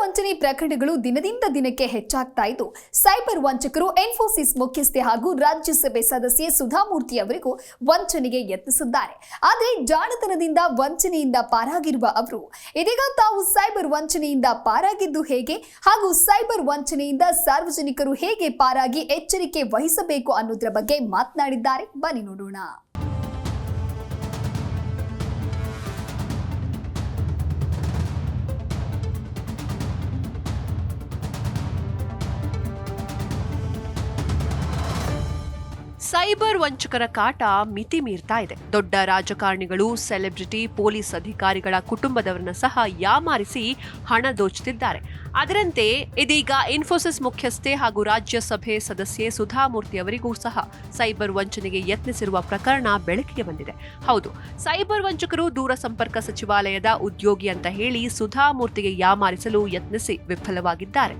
ವಂಚನೆ ಪ್ರಕರಣಗಳು ದಿನದಿಂದ ದಿನಕ್ಕೆ ಹೆಚ್ಚಾಗ್ತಾ ಇದ್ದು, ಸೈಬರ್ ವಂಚಕರು, ಇನ್ಫೋಸಿಸ್ ಮುಖ್ಯಸ್ಥೆ ಹಾಗೂ ರಾಜ್ಯಸಭೆ ಸದಸ್ಯೆ ಸುಧಾಮೂರ್ತಿ ಅವರಿಗೂ ವಂಚನೆಗೆ ಯತ್ನಿಸಿದ್ದಾರೆ. ಆದರೆ ಜಾಣತನದಿಂದ ವಂಚನೆಯಿಂದ ಪಾರಾಗಿರುವ ಅವರು, ಇದೀಗ ತಾವು ಸೈಬರ್ ವಂಚನೆಯಿಂದ ಪಾರಾಗಿದ್ದು ಹೇಗೆ? ಹಾಗೂ ಸೈಬರ್ ವಂಚನೆಯಿಂದ ಸಾರ್ವಜನಿಕರು ಹೇಗೆ ಪಾರಾಗಿ ಎಚ್ಚರಿಕೆ ವಹಿಸಬೇಕು ಅನ್ನೋದ್ರ ಬಗ್ಗೆ ಮಾತನಾಡಿದ್ದಾರೆ. ಬನ್ನಿ ನೋಡೋಣ. ಸೈಬರ್ ವಂಚಕರ ಕಾಟ ಮಿತಿ ಮೀರ್ತಾ ಇದೆ. ದೊಡ್ಡ ರಾಜಕಾರಣಿಗಳು, ಸೆಲೆಬ್ರಿಟಿ, ಪೊಲೀಸ್ ಅಧಿಕಾರಿಗಳ ಕುಟುಂಬದವರನ್ನ ಸಹ ಯಾಮಾರಿಸಿ ಹಣ ದೋಚುತ್ತಿದ್ದಾರೆ. ಅದರಂತೆ ಇದೀಗ ಇನ್ಫೋಸಿಸ್ ಮುಖ್ಯಸ್ಥೆ ಹಾಗೂ ರಾಜ್ಯಸಭೆ ಸದಸ್ಯೆ ಸುಧಾಮೂರ್ತಿ ಅವರಿಗೂ ಸಹ ಸೈಬರ್ ವಂಚನೆಗೆ ಯತ್ನಿಸಿರುವ ಪ್ರಕರಣ ಬೆಳಕಿಗೆ ಬಂದಿದೆ. ಹೌದು, ಸೈಬರ್ ವಂಚಕರು ದೂರ ಸಂಪರ್ಕ ಸಚಿವಾಲಯದ ಉದ್ಯೋಗಿ ಅಂತ ಹೇಳಿ ಸುಧಾಮೂರ್ತಿಗೆ ಯಾಮಾರಿಸಲು ಯತ್ನಿಸಿ ವಿಫಲವಾಗಿದ್ದಾರೆ.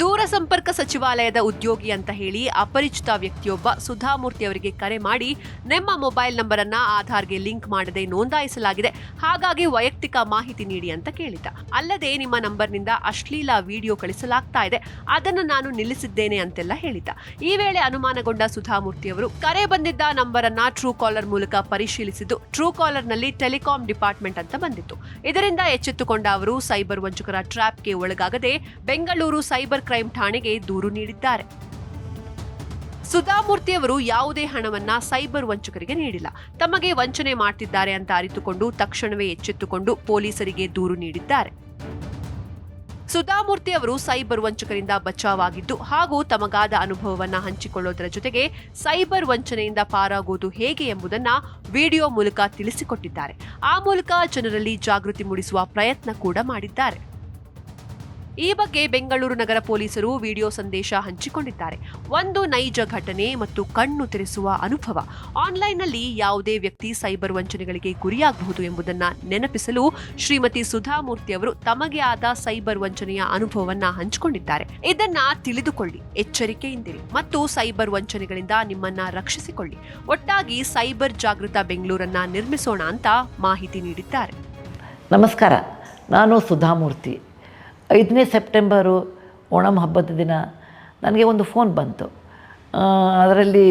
ದೂರ ಸಂಪರ್ಕ ಸಚಿವಾಲಯದ ಉದ್ಯೋಗಿ ಅಂತ ಹೇಳಿ ಅಪರಿಚಿತ ವ್ಯಕ್ತಿಯೊಬ್ಬ ಸುಧಾಮೂರ್ತಿ ಅವರಿಗೆ ಕರೆ ಮಾಡಿ, ನಿಮ್ಮ ಮೊಬೈಲ್ ನಂಬರ್ ಅನ್ನ ಆಧಾರ್ಗೆ ಲಿಂಕ್ ಮಾಡದೆ ನೋಂದಾಯಿಸಲಾಗಿದೆ. ಹಾಗಾಗಿ ವೈಯಕ್ತಿಕ ಮಾಹಿತಿ ನೀಡಿ ಅಂತ ಕೇಳಿದ ಅಲ್ಲದೆ ನಿಮ್ಮ ನಂಬರ್ನಿಂದ ಅಶ್ಲೀಲ ವಿಡಿಯೋ ಕಳಿಸಲಾಗ್ತಾ ಇದೆ. ಅದನ್ನು ನಾನು ನಿಲ್ಲಿಸಿದ್ದೇನೆ ಅಂತೆಲ್ಲ ಹೇಳಿದ್ದ. ಈ ವೇಳೆ ಅನುಮಾನಗೊಂಡ ಸುಧಾಮೂರ್ತಿ ಅವರು, ಕರೆ ಬಂದಿದ್ದ ನಂಬರ್ ಅನ್ನ ಟ್ರೂ ಕಾಲರ್ ಮೂಲಕ ಪರಿಶೀಲಿಸಿದ್ದು, ಟ್ರೂ ಕಾಲರ್ನಲ್ಲಿ ಟೆಲಿಕಾಂ ಡಿಪಾರ್ಟ್ಮೆಂಟ್ ಅಂತ ಬಂದಿತ್ತು. ಇದರಿಂದ ಎಚ್ಚೆತ್ತುಕೊಂಡ ಅವರು, ಸೈಬರ್ ವಂಚಕರ ಟ್ರ್ಯಾಪ್ಗೆ ಒಳಗಾಗದೆ ಬೆಂಗಳೂರು ಸೈಬರ್ ಕ್ರೈಂ ಠಾಣೆಗೆ ದೂರು ನೀಡಿದ್ದಾರೆ. ಸುಧಾಮೂರ್ತಿ ಅವರು ಯಾವುದೇ ಹಣವನ್ನ ಸೈಬರ್ ವಂಚಕರಿಗೆ ನೀಡಿಲ್ಲ. ತಮಗೆ ವಂಚನೆ ಮಾಡ್ತಿದ್ದಾರೆ ಅಂತ ಅರಿತುಕೊಂಡು ತಕ್ಷಣವೇ ಎಚ್ಚೆತ್ತುಕೊಂಡು ಪೊಲೀಸರಿಗೆ ದೂರು ನೀಡಿದ್ದಾರೆ. ಸುಧಾಮೂರ್ತಿ ಅವರು ಸೈಬರ್ ವಂಚಕರಿಂದ ಬಚಾವಾಗಿದ್ದು ಹಾಗೂ ತಮಗಾದ ಅನುಭವವನ್ನ ಹಂಚಿಕೊಳ್ಳೋದರ ಜೊತೆಗೆ ಸೈಬರ್ ವಂಚನೆಯಿಂದ ಪಾರಾಗುವುದು ಹೇಗೆ ಎಂಬುದನ್ನ ವಿಡಿಯೋ ಮೂಲಕ ತಿಳಿಸಿಕೊಟ್ಟಿದ್ದಾರೆ. ಆ ಮೂಲಕ ಜನರಲ್ಲಿ ಜಾಗೃತಿ ಮೂಡಿಸುವ ಪ್ರಯತ್ನ ಕೂಡ ಮಾಡಿದ್ದಾರೆ. ಈ ಬಗ್ಗೆ ಬೆಂಗಳೂರು ನಗರ ಪೊಲೀಸರು ವಿಡಿಯೋ ಸಂದೇಶ ಹಂಚಿಕೊಂಡಿದ್ದಾರೆ. ಒಂದು ನೈಜ ಘಟನೆ ಮತ್ತು ಕಣ್ಣು ತೆರೆಸುವ ಅನುಭವ. ಆನ್ಲೈನ್ನಲ್ಲಿ ಯಾವುದೇ ವ್ಯಕ್ತಿ ಸೈಬರ್ ವಂಚನೆಗಳಿಗೆ ಗುರಿಯಾಗಬಹುದು ಎಂಬುದನ್ನು ನೆನಪಿಸಲು ಶ್ರೀಮತಿ ಸುಧಾಮೂರ್ತಿ ಅವರು ತಮಗೆ ಆದ ಸೈಬರ್ ವಂಚನೆಯ ಅನುಭವವನ್ನ ಹಂಚಿಕೊಂಡಿದ್ದಾರೆ. ಇದನ್ನ ತಿಳಿದುಕೊಳ್ಳಿ, ಎಚ್ಚರಿಕೆಯಿಂದಿರಿ ಮತ್ತು ಸೈಬರ್ ವಂಚನೆಗಳಿಂದ ನಿಮ್ಮನ್ನ ರಕ್ಷಿಸಿಕೊಳ್ಳಿ. ಒಟ್ಟಾಗಿ ಸೈಬರ್ ಜಾಗೃತ ಬೆಂಗಳೂರನ್ನ ನಿರ್ಮಿಸೋಣ ಅಂತ ಮಾಹಿತಿ ನೀಡಿದ್ದಾರೆ. ನಮಸ್ಕಾರ, ನಾನು ಸುಧಾಮೂರ್ತಿ. ಐದನೇ ಸೆಪ್ಟೆಂಬರು ಓಣಂ ಹಬ್ಬದ ದಿನ ನನಗೆ ಒಂದು ಫೋನ್ ಬಂತು. ಅದರಲ್ಲಿ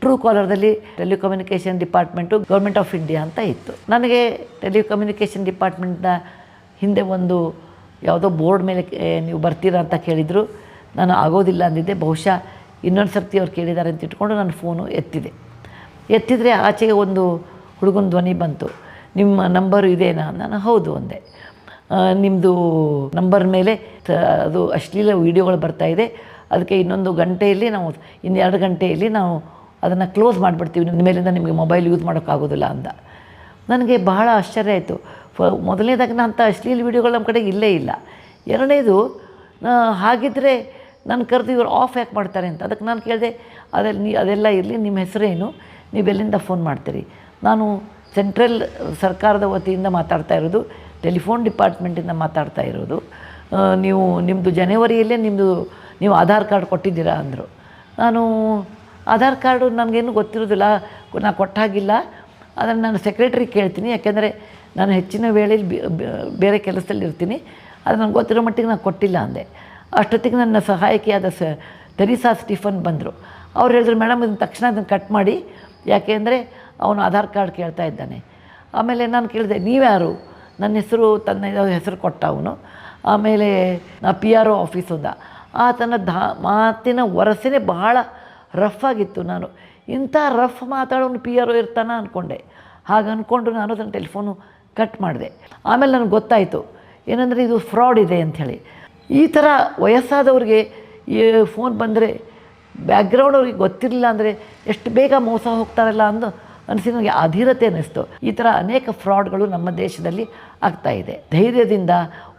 ಟ್ರೂ ಕಾಲರ್ದಲ್ಲಿ telecommunication department government of India ಅಂತ ಇತ್ತು. ನನಗೆ ಟೆಲಿಕಮ್ಯುನಿಕೇಷನ್ ಡಿಪಾರ್ಟ್ಮೆಂಟ್ನ ಹಿಂದೆ ಒಂದು ಯಾವುದೋ ಬೋರ್ಡ್ ಮೇಲೆ ನೀವು ಬರ್ತೀರಾ ಅಂತ ಕೇಳಿದರು. ನಾನು ಆಗೋದಿಲ್ಲ ಅಂದಿದ್ದೆ. ಬಹುಶಃ ಇನ್ನೊಂದು ಸರ್ತಿ ಅವ್ರು ಕೇಳಿದ್ದಾರೆ ಅಂತ ಇಟ್ಕೊಂಡು ನಾನು ಫೋನು ಎತ್ತಿದೆ. ಎತ್ತಿದರೆ ಆಚೆಗೆ ಒಂದು ಹುಡುಗನ ಧ್ವನಿ ಬಂತು. ನಿಮ್ಮ ನಂಬರು ಇದೇನಾ? ನಾನು ಹೌದು ಅಂದೆ. ನಿಮ್ಮದು ನಂಬರ್ ಮೇಲೆ ಅದು ಅಶ್ಲೀಲ ವೀಡಿಯೋಗಳು ಬರ್ತಾ ಇದೆ. ಅದಕ್ಕೆ ಇನ್ನೊಂದು ಗಂಟೆಯಲ್ಲಿ ನಾವು, ಇನ್ನೆರಡು ಗಂಟೆಯಲ್ಲಿ ನಾವು ಅದನ್ನು ಕ್ಲೋಸ್ ಮಾಡಿಬಿಡ್ತೀವಿ. ನಿಮ್ಮ ಮೇಲಿಂದ ನಿಮಗೆ ಮೊಬೈಲ್ ಯೂಸ್ ಮಾಡೋಕ್ಕಾಗೋದಿಲ್ಲ ಅಂತ. ನನಗೆ ಬಹಳ ಆಶ್ಚರ್ಯ ಆಯಿತು. ಫ, ಮೊದಲನೇದಾಗಿ ಅಂಥ ಅಶ್ಲೀಲ ವೀಡಿಯೋಗಳು ನಮ್ಮ ಕಡೆ ಇಲ್ಲೇ ಇಲ್ಲ. ಎರಡನೇದು ಹಾಗಿದ್ದರೆ ನಾನು ಕರೆದು ಇವರು ಆಫ್ ಯಾಕೆ ಮಾಡ್ತಾರೆ ಅಂತ. ಅದಕ್ಕೆ ನಾನು ಕೇಳಿದೆ ಅದೆಲ್ಲ ನೀ, ಅದೆಲ್ಲ ಇರಲಿ ನಿಮ್ಮ ಹೆಸರೇನು? ನೀವು ಎಲ್ಲಿಂದ ಫೋನ್ ಮಾಡ್ತೀರಿ? ನಾನು ಸೆಂಟ್ರಲ್ ಸರ್ಕಾರದ ವತಿಯಿಂದ ಮಾತಾಡ್ತಾ ಇರೋದು, ಟೆಲಿಫೋನ್ ಡಿಪಾರ್ಟ್ಮೆಂಟಿಂದ ಮಾತಾಡ್ತಾ ಇರೋದು. ನೀವು ನಿಮ್ಮದು ಜನವರಿಯಲ್ಲೇ ನಿಮ್ಮದು ನೀವು ಆಧಾರ್ ಕಾರ್ಡ್ ಕೊಟ್ಟಿದ್ದೀರಾ ಅಂದರು. ನಾನು, ಆಧಾರ್ ಕಾರ್ಡು ನನಗೇನು ಗೊತ್ತಿರೋದಿಲ್ಲ ನಾನು ಕೊಟ್ಟಾಗಿಲ್ಲ. ಅದನ್ನು ನಾನು ಸೆಕ್ರೆಟ್ರಿ ಕೇಳ್ತೀನಿ, ಯಾಕೆಂದರೆ ನಾನು ಹೆಚ್ಚಿನ ವೇಳೆಯಲ್ಲಿ ಬೇರೆ ಕೆಲಸದಲ್ಲಿ ಇರ್ತೀನಿ. ಅದು ನನಗೆ ಗೊತ್ತಿರೋ ಮಟ್ಟಿಗೆ ನಾನು ಕೊಟ್ಟಿಲ್ಲ ಅಂದೆ. ಅಷ್ಟೊತ್ತಿಗೆ ನನ್ನ ಸಹಾಯಕಿಯಾದ ಸ ತೆರಿಸಾ ಸ್ಟೀಫನ್ ಬಂದರು. ಅವ್ರು ಹೇಳಿದ್ರು, ಮೇಡಮ್, ಇದನ್ನು ತಕ್ಷಣ ಅದನ್ನು ಕಟ್ ಮಾಡಿ. ಯಾಕೆ ಅಂದರೆ ಅವನು ಆಧಾರ್ ಕಾರ್ಡ್ ಕೇಳ್ತಾ ಇದ್ದಾನೆ. ಆಮೇಲೆ ನಾನು ಕೇಳಿದೆ, ನೀವ್ಯಾರು? ನನ್ನ ಹೆಸರು, ತನ್ನ ಹೆಸರು ಕೊಟ್ಟ ಅವನು. ಆಮೇಲೆ ಪಿ ಆರ್ ಒ ಆಫೀಸಿಂದ ಆತನ ಧಾ, ಮಾತಿನ ವರಸೆನೇ ಬಹಳ ರಫ್ ಆಗಿತ್ತು ನಾನು. ಇಂಥ ರಫ್ ಮಾತಾಡೋನು ಪಿ ಆರ್ ಒ ಇರ್ತಾನ ಅಂದ್ಕೊಂಡೆ ಹಾಗೆ ಅಂದ್ಕೊಂಡು ನಾನು ಅದನ್ನು ಟೆಲಿಫೋನು ಕಟ್ ಮಾಡಿದೆ. ಆಮೇಲೆ ನನಗೆ ಗೊತ್ತಾಯಿತು, ಏನಂದರೆ ಇದು ಫ್ರಾಡ್ ಇದೆ ಅಂಥೇಳಿ. ಈ ಥರ ವಯಸ್ಸಾದವ್ರಿಗೆ ಈ ಫೋನ್ ಬಂದರೆ ಬ್ಯಾಕ್ಗ್ರೌಂಡ್ ಅವ್ರಿಗೆ ಗೊತ್ತಿರಲಿಲ್ಲ ಅಂದರೆ ಎಷ್ಟು ಬೇಗ ಮೋಸ ಹೋಗ್ತಾರಲ್ಲ ಅಂದು ಅನಿಸಿ ನನಗೆ ಅಧೀರತೆ ಅನ್ನಿಸ್ತು. ಈ ಥರ ಅನೇಕ ಫ್ರಾಡ್ಗಳು ನಮ್ಮ ದೇಶದಲ್ಲಿ ಆಗ್ತಾ ಇದೆ. ಧೈರ್ಯದಿಂದ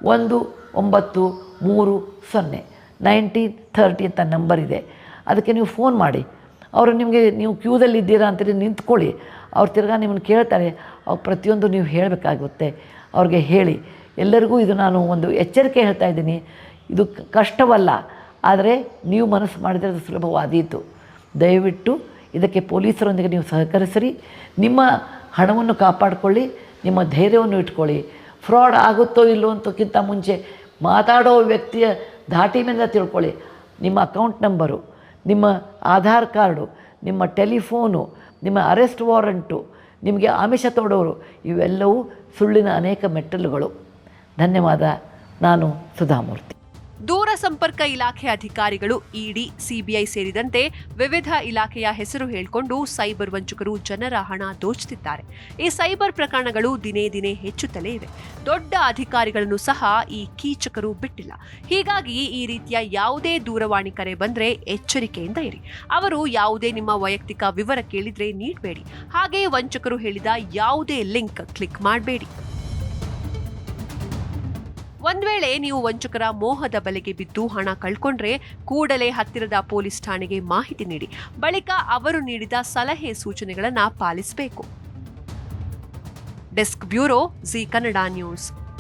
ಒಂದು, ಒಂಬತ್ತು, ಮೂರು, ಸೊನ್ನೆ, ನೈನ್ಟೀನ್, ಥರ್ಟಿ ಅಂತ ನಂಬರ್ ಇದೆ. ಅದಕ್ಕೆ ನೀವು ಫೋನ್ ಮಾಡಿ. ಅವರು ನಿಮಗೆ, ನೀವು ಕ್ಯೂದಲ್ಲಿ ಇದ್ದೀರಾ ಅಂತೇಳಿ ನಿಂತ್ಕೊಳ್ಳಿ. ಅವ್ರು ತಿರ್ಗಾ ನಿಮ್ಮನ್ನು ಕೇಳ್ತಾರೆ. ಅವ್ರು ಪ್ರತಿಯೊಂದು ನೀವು ಹೇಳಬೇಕಾಗುತ್ತೆ. ಅವ್ರಿಗೆ ಹೇಳಿ. ಎಲ್ಲರಿಗೂ ಇದು ನಾನು ಒಂದು ಎಚ್ಚರಿಕೆ ಹೇಳ್ತಾ ಇದ್ದೀನಿ. ಇದು ಕಷ್ಟವಲ್ಲ. ಆದರೆ ನೀವು ಮನಸ್ಸು ಮಾಡಿದರೆ ಅದು ಸುಲಭವಾದೀತು. ದಯವಿಟ್ಟು ಇದಕ್ಕೆ ಪೊಲೀಸರೊಂದಿಗೆ ನೀವು ಸಹಕರಿಸಿರಿ. ನಿಮ್ಮ ಹಣವನ್ನು ಕಾಪಾಡಿಕೊಳ್ಳಿ, ನಿಮ್ಮ ಧೈರ್ಯವನ್ನು ಇಟ್ಕೊಳ್ಳಿ. ಫ್ರಾಡ್ ಆಗುತ್ತೋ ಇಲ್ಲೋ ಅಂತಕ್ಕಿಂತ ಮುಂಚೆ ಮಾತಾಡೋ ವ್ಯಕ್ತಿಯ ಧಾಟಿ ತಿಳ್ಕೊಳ್ಳಿ. ನಿಮ್ಮ ಅಕೌಂಟ್ ನಂಬರು, ನಿಮ್ಮ ಆಧಾರ್ ಕಾರ್ಡು, ನಿಮ್ಮ ಟೆಲಿಫೋನು, ನಿಮ್ಮ ಅರೆಸ್ಟ್ ವಾರಂಟು, ನಿಮಗೆ ಆಮಿಷ ತೊಡೋರು, ಇವೆಲ್ಲವೂ ಸುಳ್ಳಿನ ಅನೇಕ ಮೆಟ್ಟಲುಗಳು. ಧನ್ಯವಾದ. ನಾನು ಸುಧಾಮೂರ್ತಿ. ಸಂಪರ್ಕ ಇಲಾಖೆ ಅಧಿಕಾರಿಗಳು, ಇಡಿ, ಸಿಬಿಐ ಸೇರಿದಂತೆ ವಿವಿಧ ಇಲಾಖೆಯ ಹೆಸರು ಹೇಳಿಕೊಂಡು ಸೈಬರ್ ವಂಚಕರು ಜನರ ಹಣ ದೋಚುತ್ತಿದ್ದಾರೆ. ಈ ಸೈಬರ್ ಪ್ರಕರಣಗಳು ದಿನೇ ದಿನೇ ಹೆಚ್ಚುತ್ತಲೇ ಇವೆ. ದೊಡ್ಡ ಅಧಿಕಾರಿಗಳನ್ನು ಸಹ ಈ ಕೀಚಕರು ಬಿಟ್ಟಿಲ್ಲ. ಹೀಗಾಗಿ ಈ ರೀತಿಯ ಯಾವುದೇ ದೂರವಾಣಿ ಕರೆ ಬಂದರೆ ಎಚ್ಚರಿಕೆಯಿಂದ ಇರಿ. ಅವರು ಯಾವುದೇ ನಿಮ್ಮ ವೈಯಕ್ತಿಕ ವಿವರ ಕೇಳಿದ್ರೆ ನೀಡಬೇಡಿ. ಹಾಗೆ ವಂಚಕರು ಹೇಳಿದ ಯಾವುದೇ ಲಿಂಕ್ ಕ್ಲಿಕ್ ಮಾಡಬೇಡಿ. ಒಂದ್ ವೇಳೆ ನೀವು ವಂಚಕರ ಮೋಹದ ಬಲೆಗೆ ಬಿದ್ದು ಹಣ ಕಳ್ಕೊಂಡ್ರೆ ಕೂಡಲೇ ಹತ್ತಿರದ ಪೊಲೀಸ್ ಠಾಣೆಗೆ ಮಾಹಿತಿ ನೀಡಿ. ಬಳಿಕ ಅವರು ನೀಡಿದ ಸಲಹೆ ಸೂಚನೆಗಳನ್ನು ಪಾಲಿಸಬೇಕು. Desk bureau Zee Kannada news.